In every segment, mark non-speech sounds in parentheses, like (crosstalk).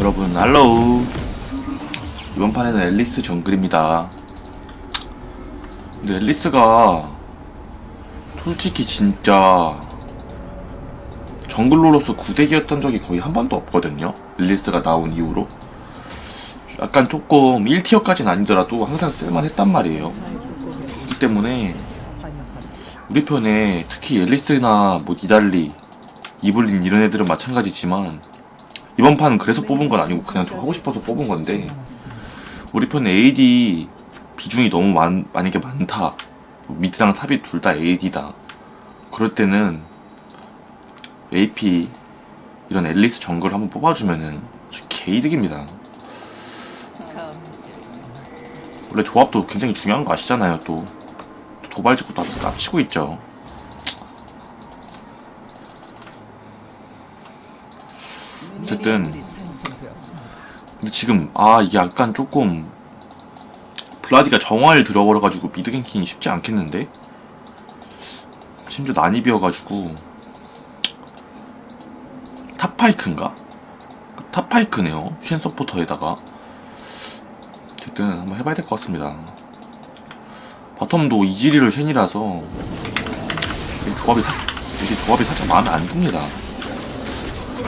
여러분 할로우 이번 판에는 앨리스 정글입니다. 근데 앨리스가 솔직히 진짜 정글로로서 구대기였던 적이 거의 한 번도 없거든요. 앨리스가 나온 이후로. 약간 조금 1티어까지는 아니더라도 항상 쓸만했단 말이에요. 그렇기 때문에 우리 편에 특히 앨리스나 뭐 니달리 이블린 이런 애들은 마찬가지지만 이번 판은 그래서 뽑은 건 아니고 그냥 좀 하고 싶어서 뽑은 건데 우리 편 AD 비중이 너무 많, 만약에 많다. 미드랑 탑이 둘 다 AD다. 그럴 때는 AP 이런 앨리스 정글 한번 뽑아주면은 아주 개이득입니다. 원래 조합도 굉장히 중요한 거 아시잖아요 또, 또 도발 짓고 다 깝치고 있죠 어쨌든 근데 지금 아 이게 약간 조금 블라디가 정화를 들어버려가지고 미드 갱킹이 쉽지 않겠는데? 심지어 난입이어가지고 탑파이크인가? 탑파이크네요 쉔 서포터에다가. 어쨌든 한번 해봐야 될 것 같습니다. 바텀도 이지리를 쉔이라서 이 조합이 사, 이게 조합이 살짝 마음에 안 듭니다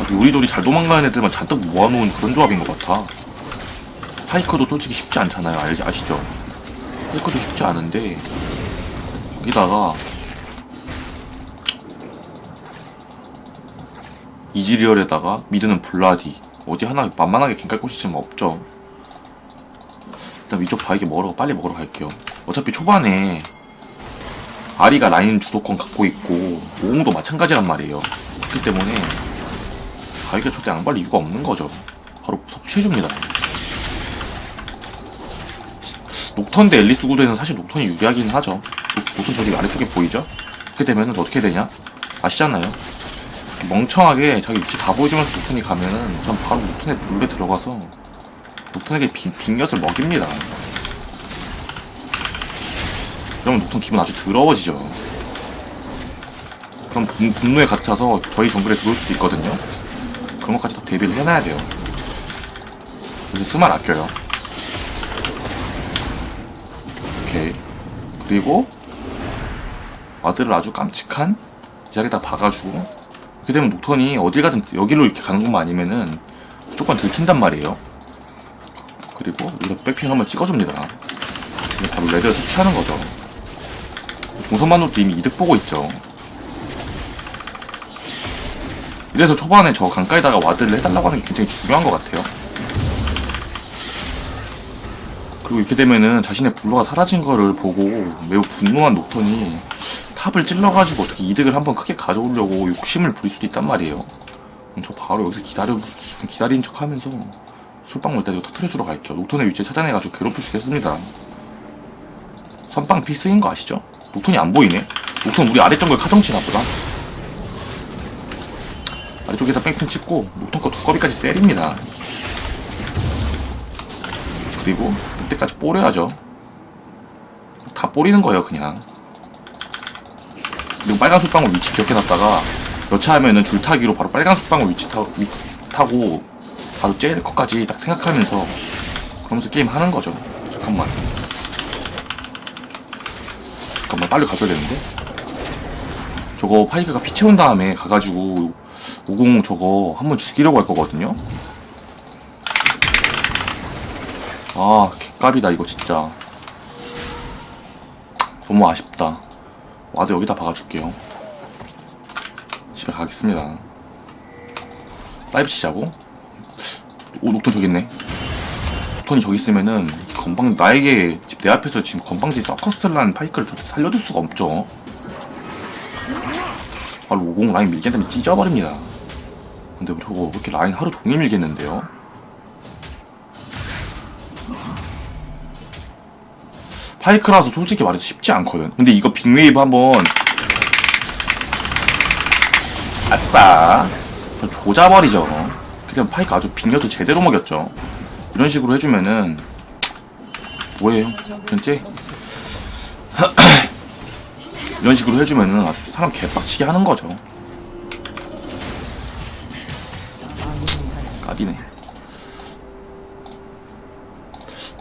아주 요리조리 잘 도망가는 애들만 잔뜩 모아놓은 그런 조합인 것 같아. 파이커도 솔직히 쉽지 않잖아요. 알지, 아시죠? 파이커도 쉽지 않은데, 거기다가, 이지리얼에다가, 미드는 블라디. 어디 하나 만만하게 갱깔 곳이 지금 없죠. 일단 위쪽 바이게 먹으러, 빨리 먹으러 갈게요. 어차피 초반에, 아리가 라인 주도권 갖고 있고, 오공도 마찬가지란 말이에요. 그렇기 때문에, 절대 안 발릴 이유가 없는 거죠. 바로 섭취해줍니다. 녹턴 대 앨리스 구도에는 사실 녹턴이 유리하긴 하죠. 녹- 녹턴 저기 아래쪽에 보이죠? 그렇게 되면은 어떻게 되냐? 아시잖아요. 멍청하게 자기 위치 다 보여주면서 녹턴이 가면은 전 바로 녹턴의 불에 들어가서 녹턴에게 빈, 빈엿을 먹입니다. 그러면 녹턴 기분 아주 더러워지죠. 그럼 분, 분노에 갇혀서 저희 정글에 들어올 수도 있거든요. 그런 것까지 다 대비를 해놔야 돼요. 그래서 수만 아껴요. 오케이. 그리고 와드를 아주 깜찍한 이 자리에다 박아주고 그렇게 되면 녹턴이 어딜 가든 여기로 이렇게 가는 것만 아니면은 무조건 들킨단 말이에요. 그리고 이거 백핑 한번 찍어줍니다. 바로 레드를 섭취하는 거죠. 동선만으로도 이미 이득 보고 있죠. 이래서 초반에 저 강가에다가 와드를 해달라고 하는 게 굉장히 중요한 것 같아요. 그리고 이렇게 되면은 자신의 블루가 사라진 거를 보고 매우 분노한 녹턴이 탑을 찔러가지고 어떻게 이득을 한번 크게 가져오려고 욕심을 부릴 수도 있단 말이에요. 그럼 저 바로 여기서 기다려, 기다리는 척 하면서 솔방울 때리고 터트려주러 갈게요. 녹턴의 위치를 찾아내가지고 괴롭혀 주겠습니다. 선빵 피스인 거 아시죠? 녹턴이 안 보이네? 녹턴 우리 아래 정글 카정치나 보다. 아래쪽에다 뺑뺑 찍고 녹턴 거 두꺼비까지 세립니다. 그리고 이때까지 뽀려야죠. 다 뽀리는 거예요 그냥. 그리고 빨간 솥방울 위치 기억해놨다가 여차하면은 줄타기로 바로 빨간 솥방울 위치 타, 위, 타고 바로 째릴 것까지 딱 생각하면서 그러면서 게임 하는 거죠. 잠깐만. 잠깐만 빨리 가져야 되는데. 저거 파이크가 피 채운 다음에 가가지고 50 저거 한번 죽이려고 할 거거든요. 아, 개값이다 이거 진짜. 너무 아쉽다. 와도 여기다 박아줄게요. 집에 가겠습니다. 라이브 치자고? 오, 녹턴 저기 있네. 녹턴이 저기 있으면은 건방 나에게 집 내 앞에서 지금 건방지 서커스를 한 파이크를 좀 살려줄 수가 없죠. 바로 50 라인 밀게 되면 찢어버립니다. 근데 저거 왜 이렇게 라인 하루 종일 밀겠는데요? 파이크라서 솔직히 말해서 쉽지 않거든. 근데 이거 빅웨이브 한번 아싸 저 조자버리죠. 그냥 파이크 아주 빅녀도 제대로 먹였죠. 이런 식으로 해주면은 뭐예요? 전체 (clears throat) 이런 식으로 해주면은 아주 사람 개빡치게 하는 거죠. 까비네.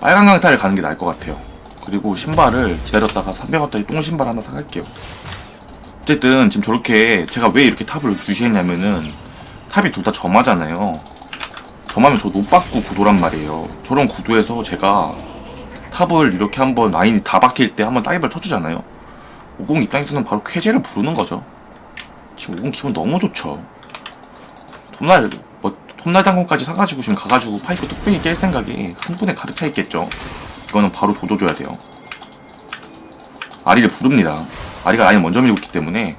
빨간 강타를 가는 게 나을 것 같아요. 그리고 신발을 기다렸다가 300원짜리 똥 신발 하나 사갈게요. 어쨌든 지금 저렇게 제가 왜 이렇게 탑을 주시했냐면은 탑이 둘 다 점하잖아요. 점하면 저 노빠꾸 구도란 말이에요. 저런 구도에서 제가 탑을 이렇게 한번 라인이 다 박힐 때 한번 다이브를 쳐주잖아요. 50 입장에서는 바로 쾌재를 부르는 거죠. 지금 50 기분 너무 좋죠. 뭐 톱날 당근까지 사가지고 지금 가가지고 파이프 뚝배기 깰 생각이 한 분에 가득 차 있겠죠. 이거는 바로 조져줘야 돼요. 아리를 부릅니다. 아리가 라인 먼저 밀고 있기 때문에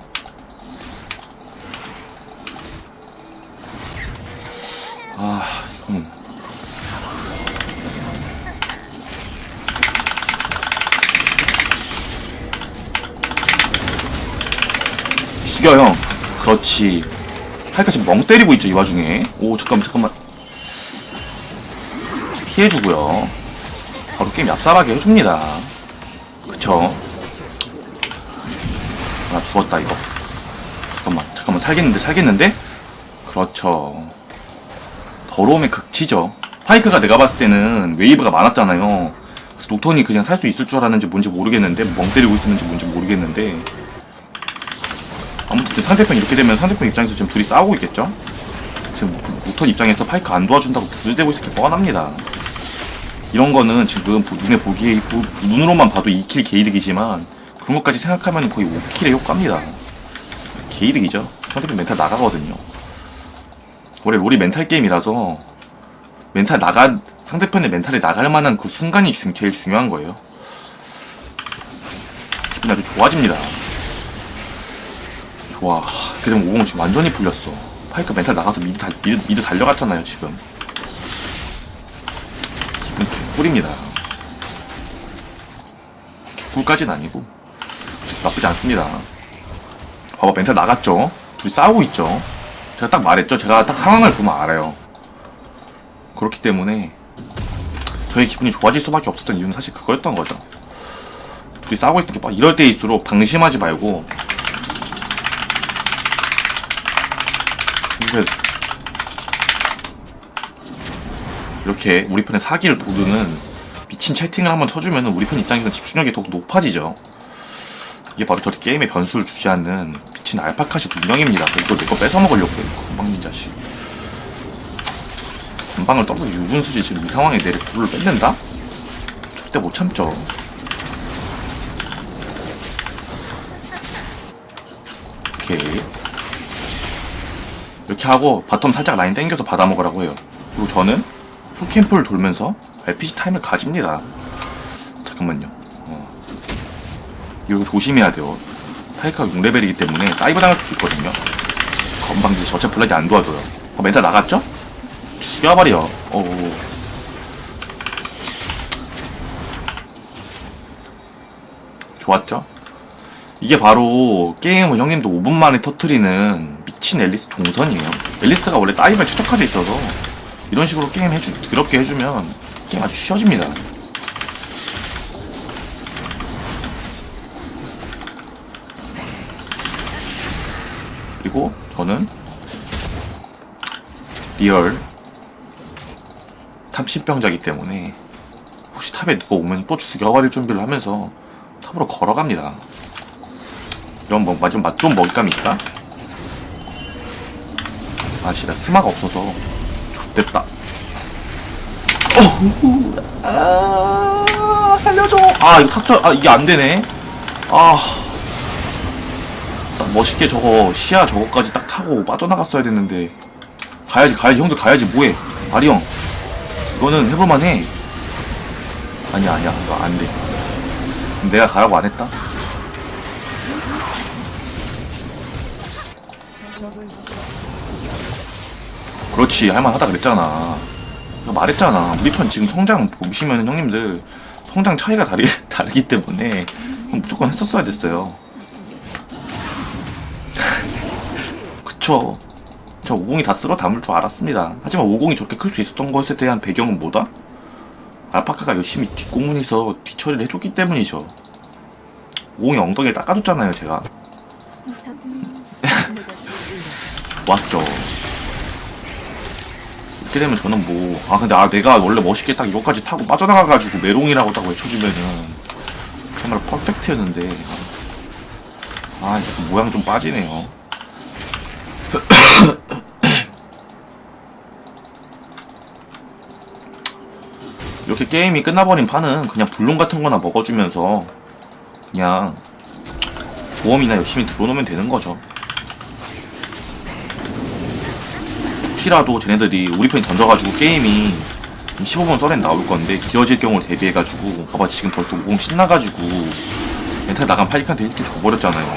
아 이건 죽여 형 그렇지 하이카 지금 멍 때리고 있죠 이 와중에. 오 잠깐만 잠깐만. 피해주고요. 바로 게임 얍삽하게 해줍니다. 그쵸? 아 죽었다 이거. 잠깐만 잠깐만 살겠는데 살겠는데? 그렇죠. 더러움의 극치죠. 파이크가 내가 봤을 때는 웨이브가 많았잖아요. 그래서 녹턴이 그냥 살 수 있을 줄 알았는지 뭔지 모르겠는데 멍 때리고 있었는지 뭔지 모르겠는데 아무튼 상대편 이렇게 되면 상대편 입장에서 지금 둘이 싸우고 있겠죠? 지금 녹턴 입장에서 파이크 안 도와준다고 부들대고 있을 게 뻔합니다 이런 거는 지금 보- 눈에 보기에 보- 눈으로만 봐도 2킬 게이득이지만 그런 것까지 생각하면 거의 5킬의 효과입니다. 게이득이죠. 상대편 멘탈 나가거든요. 원래 롤이 멘탈 게임이라서 멘탈 나가 상대편의 멘탈이 나갈 만한 그 순간이 중, 제일 중요한 거예요. 기분이 아주 좋아집니다. 좋아. 그러면 50 지금 완전히 풀렸어. 파이크 멘탈 나가서 미드, 달, 미드, 미드 달려갔잖아요 지금. 기분 개꿀입니다. 개꿀까지는 아니고 나쁘지 않습니다. 봐봐 멘탈 나갔죠? 둘이 싸우고 있죠? 제가 딱 말했죠? 제가 딱 상황을 보면 알아요. 그렇기 때문에 저의 기분이 좋아질 수밖에 없었던 이유는 사실 그거였던 거죠. 둘이 싸우고 있던 게막 이럴 때일수록 방심하지 말고 이게 이렇게 우리 편의 사기를 도두는 미친 채팅을 한번 쳐주면 우리 편 입장에서 집중력이 더욱 높아지죠. 이게 바로 저 게임의 변수를 주지 않는 미친 알파카시 운영입니다. 이거 내거 뺏어먹으려고 그래. 건방진 자식. 건방을 떨어져 유분수지 지금 이 상황에 내 불을 뺏는다? 절대 못 참죠. 오케이. 이렇게 하고 바텀 살짝 라인 땡겨서 받아 먹으라고 해요. 그리고 저는 풀캠프를 돌면서 RPG 타임을 가집니다. 잠깐만요. 어. 이거 조심해야 돼요. 파이크가 6레벨이기 때문에 다이브 당할 수도 있거든요. 건방지 저체 블락이 안 도와줘요. 어, 멘탈 나갔죠? 죽여버려. 어. 좋았죠? 이게 바로 게임을 형님도 5분 만에 터트리는 미친 앨리스 동선이에요. 앨리스가 원래 다이브에 최적화돼 있어서 이런 식으로 게임 해주, 더럽게 해주면 게임 아주 쉬워집니다. 그리고 저는 리얼 탑10병자기 때문에 혹시 탑에 누가 오면 또 죽여버릴 준비를 하면서 탑으로 걸어갑니다. 이런 뭐 마지막 맛좀 먹잇감이 있다? 아씨 나 스마가 없어서 좆됐다. 어후 아 살려줘. 아 이거 탁터 아 이게 안되네. 아. 딱 멋있게 저거 시야 저거까지 딱 타고 빠져나갔어야 됐는데. 가야지 가야지. 형들 가야지. 뭐해? 아리 형. 이거는 해볼만해. 아니야 아니야. 이거 안돼. 내가 가라고 안 했다 그렇지 할만하다 그랬잖아. 내가 말했잖아. 우리 편 지금 성장 보시면 형님들 성장 차이가 다르, (laughs) 다르기 때문에 무조건 했었어야 됐어요. (laughs) 그쵸. 저 50이 다 쓸어 담을 줄 알았습니다. 하지만 50이 저렇게 클 수 있었던 것에 대한 배경은 뭐다? 알파카가 열심히 뒷공문에서 뒤처리를 해줬기 때문이죠. 50이 엉덩이에 닦아줬잖아요 제가. (laughs) 왔죠 이렇게 되면 저는 뭐 아 근데 아 내가 원래 멋있게 딱 이거까지 타고 빠져나가가지고 메롱이라고 딱 외쳐주면은 정말 퍼펙트였는데. 아 이제 그 모양 좀 빠지네요. (coughs) 이렇게 게임이 끝나버린 판은 그냥 불론 같은 거나 먹어주면서 그냥 보험이나 열심히 들어놓으면 되는 거죠 혹시라도 쟤네들이 우리 편 던져가지고 게임이 15분 썰엔 나올 건데 길어질 경우를 대비해가지고 봐봐 지금 벌써 50 신나가지고 멘탈 나간 파이칸한테 이렇게 줘버렸잖아요.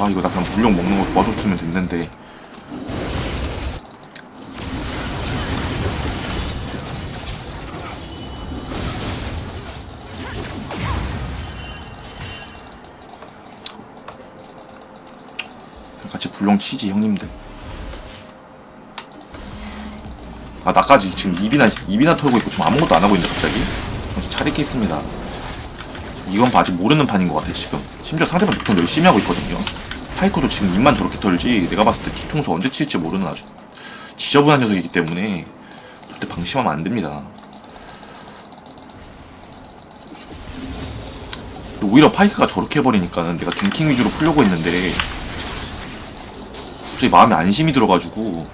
아 이거 나 그냥 물량 먹는 거 도와줬으면 됐는데 불렁 치지 형님들. 아 나까지 지금 입이나 입이나 털고 있고 지금 아무것도 안 하고 있는데 갑자기? 정신 차리겠습니다. 이건 봐, 아직 모르는 판인 것 같아 지금. 심지어 상대방 보통 열심히 하고 있거든요. 파이코도 지금 입만 저렇게 털지 내가 봤을 때 뒤통수 언제 칠지 모르는 아주 지저분한 녀석이기 때문에 절대 방심하면 안 됩니다. 오히려 파이크가 저렇게 해버리니까는 내가 갱킹 위주로 풀려고 했는데 갑자기 마음에 안심이 들어가지고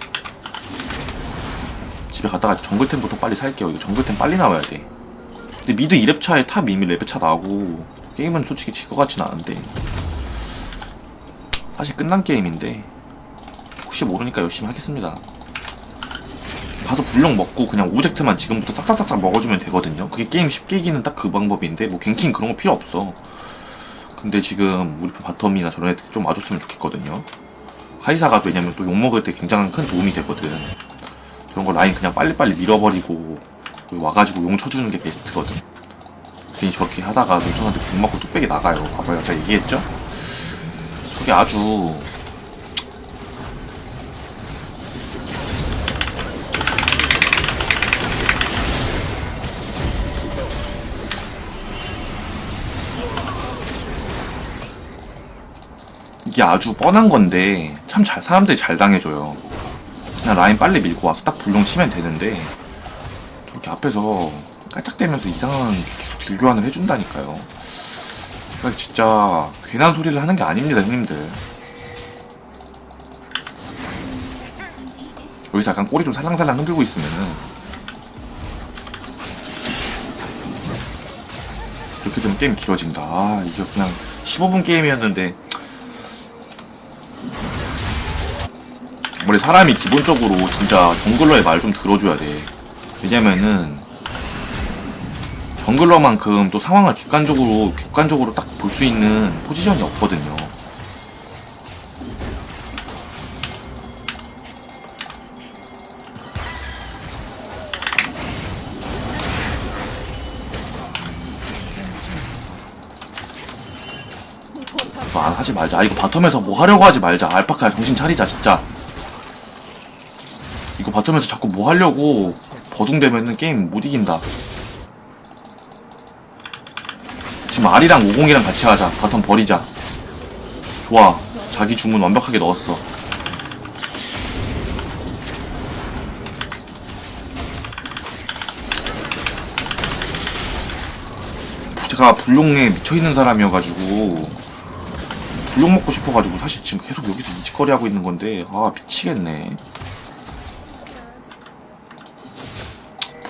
집에 갔다가 정글템부터 빨리 살게요. 이거 정글템 빨리 나와야 돼. 근데 미드 2렙 차에 탑 이미 레벨 차 나오고 게임은 솔직히 질 것 같진 않은데 사실 끝난 게임인데 혹시 모르니까 열심히 하겠습니다. 가서 불령 먹고 그냥 오젝트만 지금부터 싹싹싹싹 먹어주면 되거든요. 그게 게임 쉽게 이기는 딱 그 방법인데 뭐 갱킹 그런 거 필요 없어. 근데 지금 우리 편 바텀이나 저런 애들 좀 와줬으면 좋겠거든요. 카이사가 왜냐면 또 욕먹을 때 굉장한 큰 도움이 되거든. 그런 거 라인 그냥 빨리빨리 밀어버리고 여기 와가지고 용 쳐주는 게 베스트거든. 괜히 저렇게 하다가 노선한테 궁 맞고 뚝배기 나가요. 봐봐요. 제가 얘기했죠? 저게 아주 이게 아주 뻔한 건데 참 잘 사람들이 잘 당해줘요. 그냥 라인 빨리 밀고 와서 딱 불용 치면 되는데 저렇게 앞에서 깔짝대면서 이상한 계속 딜 교환을 해준다니까요. 진짜 괜한 소리를 하는 게 아닙니다, 형님들. 여기서 약간 꼬리 좀 살랑살랑 흔들고 있으면은 이렇게 되면 게임 길어진다. 아, 이게 그냥 15분 게임이었는데 원래 사람이 기본적으로 진짜 정글러의 말 좀 들어줘야 돼. 왜냐면은 정글러만큼 또 상황을 객관적으로 객관적으로 딱 볼 수 있는 포지션이 없거든요. 안 하지 말자. 아, 이거 바텀에서 뭐 하려고 하지 말자. 알파카야 정신 차리자 진짜. 이거 바텀에서 자꾸 뭐 하려고 버둥대면은 게임 못 이긴다. 지금 아리랑 50이랑 같이 하자. 바텀 버리자. 좋아. 자기 주문 완벽하게 넣었어. 제가 불용에 미쳐있는 사람이어가지고 불용 먹고 싶어가지고 사실 지금 계속 여기서 이직거리 하고 있는 건데 아 미치겠네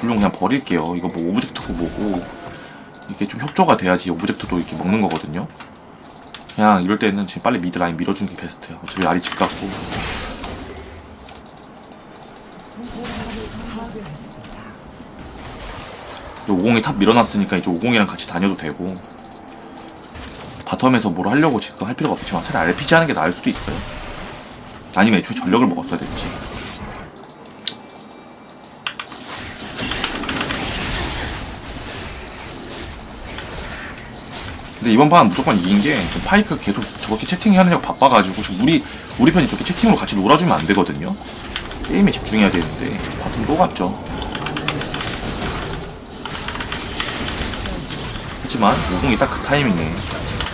불용 그냥 버릴게요. 이거 뭐 오브젝트고 뭐고. 이게 좀 협조가 돼야지 오브젝트도 이렇게 먹는 거거든요. 그냥 이럴 때는 지금 빨리 미드 라인 밀어주는 게 베스트야 어차피 알이 집 같고. 그리고 50이 탑 밀어놨으니까 이제 50이랑 같이 다녀도 되고. 바텀에서 뭘 하려고 지금 할 필요가 없지만 차라리 RPG 하는 게 나을 수도 있어요. 아니면 애초에 전력을 먹었어야 됐지. 근데 이번 판 무조건 이긴 게 지금 파이크 계속 저렇게 채팅하느냐고 바빠가지고 지금 우리 우리 편이 저렇게 채팅으로 같이 놀아주면 안 되거든요. 게임에 집중해야 되는데 바텀 또 갔죠. 하지만 50이 딱 그 타이밍에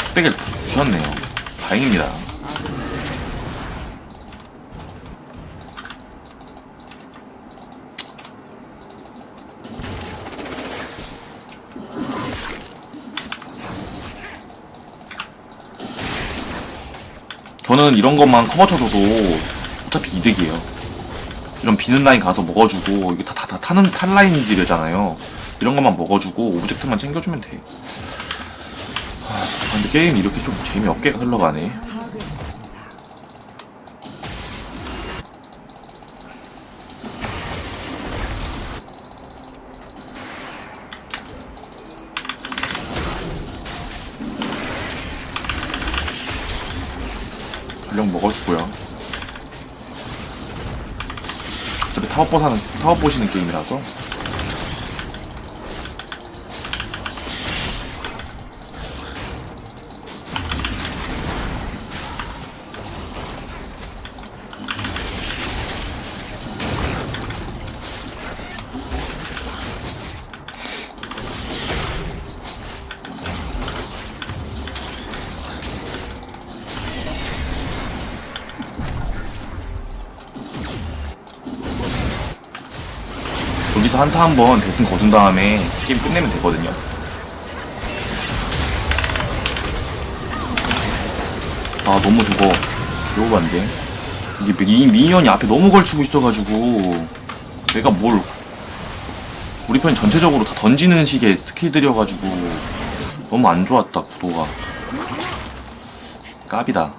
흑백을 주셨네요. 다행입니다. 저는 이런 것만 커버 쳐줘도 어차피 이득이에요. 이런 비는 라인 가서 먹어주고 이게 다, 다, 다 타는 탈 라인들이잖아요. 이런 것만 먹어주고 오브젝트만 챙겨주면 돼. 하, 근데 게임 이렇게 좀 재미없게 흘러가네. 전력 먹어주고요. 어차피 타워 보 사는 타워 보시는 게임이라서 여기서 한타 한 번 대승 거둔 다음에 게임 끝내면 되거든요. 아 너무 저거 개오반데. 이게 미, 미니언이 앞에 너무 걸치고 있어가지고 내가 뭘 우리 편 전체적으로 다 던지는 식의 스킬들이어가지고 너무 안 좋았다 구도가. 깝이다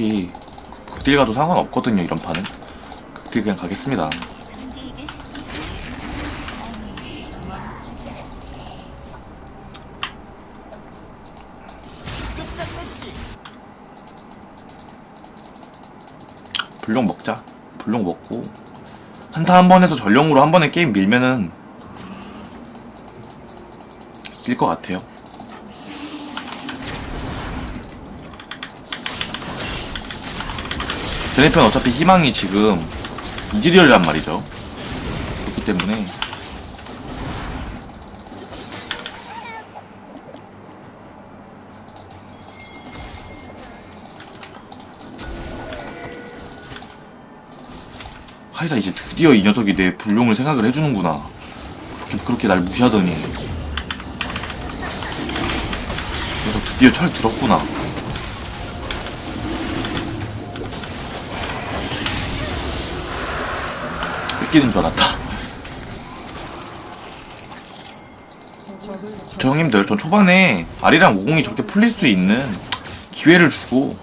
어차피 극딜 가도 상관없거든요 이런 판은. 극딜 그냥 가겠습니다. 불룡 먹자. 불룡 먹고. 한타 한번 해서 전령으로 한 번에 게임 밀면은 이길 것 같아요 제네편 어차피 희망이 지금 이즈리얼이란 말이죠. 그렇기 때문에 카이사 이제 드디어 이 녀석이 내 불용을 생각을 해주는구나. 그렇게, 그렇게 날 무시하더니. 이 녀석 드디어 철 들었구나. 뺏기는 줄 알았다. 저 형님들, 전 초반에 아리랑 오공이 저렇게 풀릴 수 있는 기회를 주고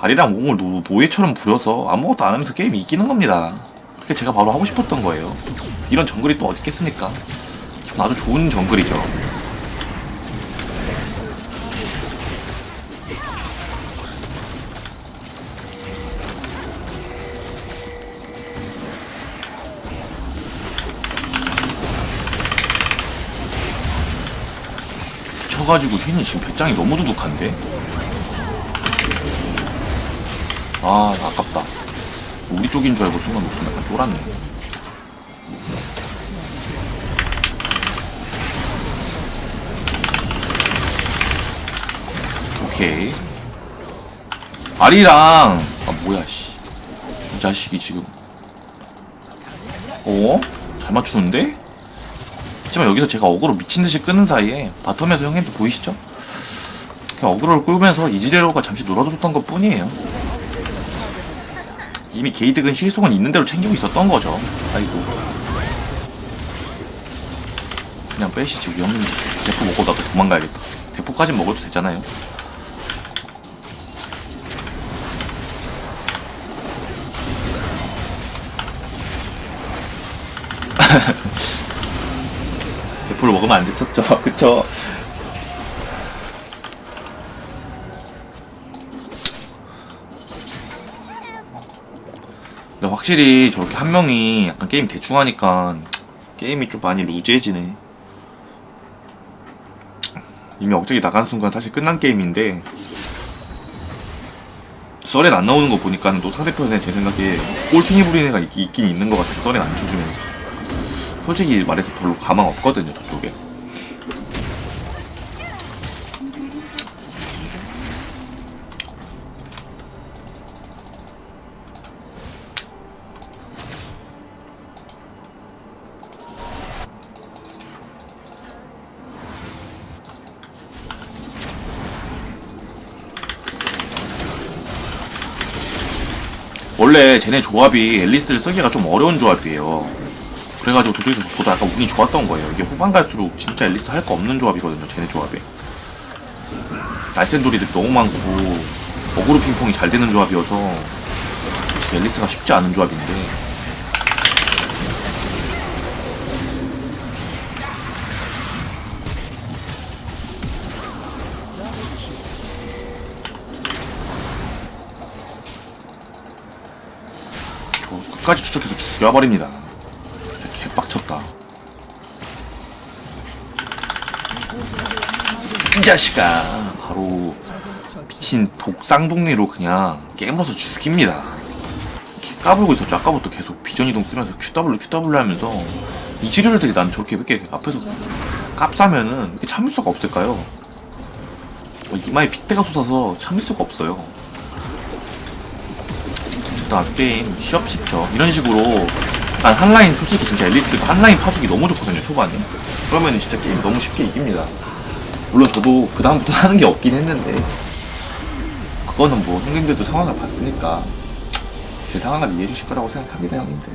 아리랑 오공을 노, 노예처럼 부려서 아무것도 안 하면서 게임 이기는 겁니다. 그게 제가 바로 하고 싶었던 거예요. 이런 정글이 또 어디 있겠습니까? 아주 좋은 정글이죠. 가지고 쉔이 지금 배짱이 너무 두둑한데? 아 아깝다 우리 쪽인 줄 알고 순간 목숨 약간 쫄았네 오케이 아리랑 아 뭐야 씨이 자식이 지금 어? 잘 맞추는데? 하지만 여기서 제가 어그로 미친듯이 끄는 사이에 바텀에서 형님도 보이시죠? 어그로를 끌면서 이지레로가 잠시 놀아줬던 것 뿐이에요. 이미 게이득은 실속은 있는 대로 챙기고 있었던 거죠. 아이고. 그냥 빼시지 우리 형님. 대포 먹고 나도 도망가야겠다. 대포까진 먹어도 되잖아요 (laughs) 대포를 먹으면 안 됐었죠 (laughs) 그쵸 근데 확실히 저렇게 한 명이 약간 게임 대충 하니까 게임이 좀 많이 루즈해지네. 이미 억제기 나간 순간 사실 끝난 게임인데 썰엔 안 나오는 거 보니까 또 상대편에 제 생각에 꼴퉁이 부리는 애가 있, 있긴 있는 것 같아요. 썰엔 안 쳐주면서. 솔직히 말해서 별로 가망 없거든요 저쪽에. 원래 쟤네 조합이 앨리스를 쓰기가 좀 어려운 조합이에요. 그래가지고 저쪽에서 보다 약간 운이 좋았던 거예요. 이게 후반 갈수록 진짜 앨리스 할 거 없는 조합이거든요. 쟤네 조합에. 날쌘돌이들이 너무 많고 어그로 핑퐁이 잘 되는 조합이어서 앨리스가 쉽지 않은 조합인데 저 끝까지 추적해서 죽여버립니다. 진짜 개빡쳤다. 이 자식아 바로 미친 독쌍둥리로 그냥 깨물어서 죽입니다. 까불고 있었죠. 아까부터 계속 비전 이동 쓰면서 QW QW 하면서 이 지뢰들이 난 저렇게 이렇게 앞에서 깝싸면은 참을 수가 없을까요? 어, 이마에 핏대가 솟아서 참을 수가 없어요. 일단 아주 게임 쉬업 쉽죠. 이런 식으로 난 한라인 솔직히 진짜 엘리스가 한라인 파주기 너무 좋거든요 초반에. 그러면 진짜 게임 너무 쉽게 이깁니다. 물론 저도 그 다음부터 하는 게 없긴 했는데 그거는 뭐 형님들도 상황을 봤으니까 제 상황을 이해해 주실 거라고 생각합니다 형님들.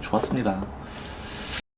좋았습니다.